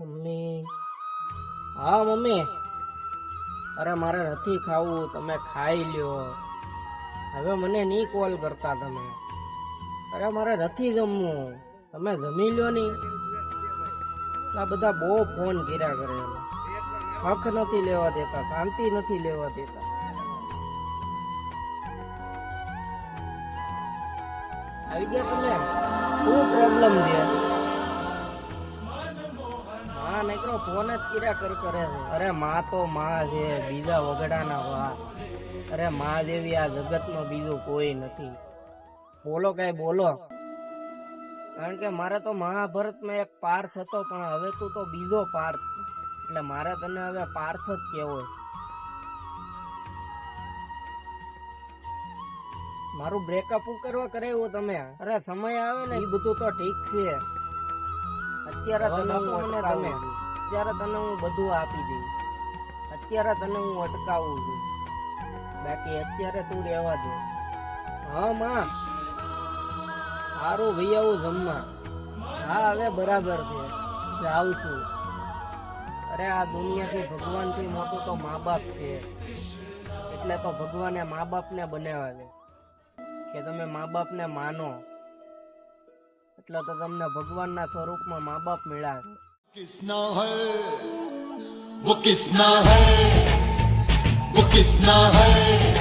Mummy. હા, mummy. અરે, મારે નથી ખાવું. તમે ખાઈ લ્યો. હવે મને નહીં કોલ કરતા તમે. અરે, મારે નથી જમવું. તમે જમી લ્યો નહીં. આ બધા બહુ ફોન કર્યા કરે. હક નથી લેવા દેતા, શાંતિ નથી લેવા દેતા. આવી ગયા તમે? શું પ્રોબ્લેમ છે? હા નીકળો ફોન જ કર્યા કરી કરે છે. અરે માં તો માં છે, બીજા વગડાના વા. અરે માં દેવી આ જગતમાં બીજું કોઈ નથી. બોલો કઈ, બોલો. કારણ કે મારે તો મહાભારતમાં એક પાર્થ હતો, પણ હવે તું તો બીજો પાર્થ. એટલે મારે તને હવે પાર્થ જ કેવો મારું બ્રેકઅપ કરવા કરાવ્યું તમે? અરે સમય આવે ને એ બધું તો ઠીક છે. અત્યારે તને હું અટકાવું અત્યારે તને હું બધું આપી દઈશ અત્યારે તને હું અટકાવું છું. બાકી અત્યારે તું રહેવા દે. હા માં. સારું ભાઈ આવું જમવા. હા હવે બરાબર છે. જાઉં છું. અરે આ દુનિયાથી ભગવાનથી મોટું તો મા બાપ છે. એટલે તો ભગવાને મા બાપને બનાવ્યા છે. કે તમે મા બાપને માનો. એટલે તો તમને ભગવાનના સ્વરૂપમાં મા બાપ મળ્યા. કિસના હૈ, વો કિસના હૈ, વો કિસના હૈ.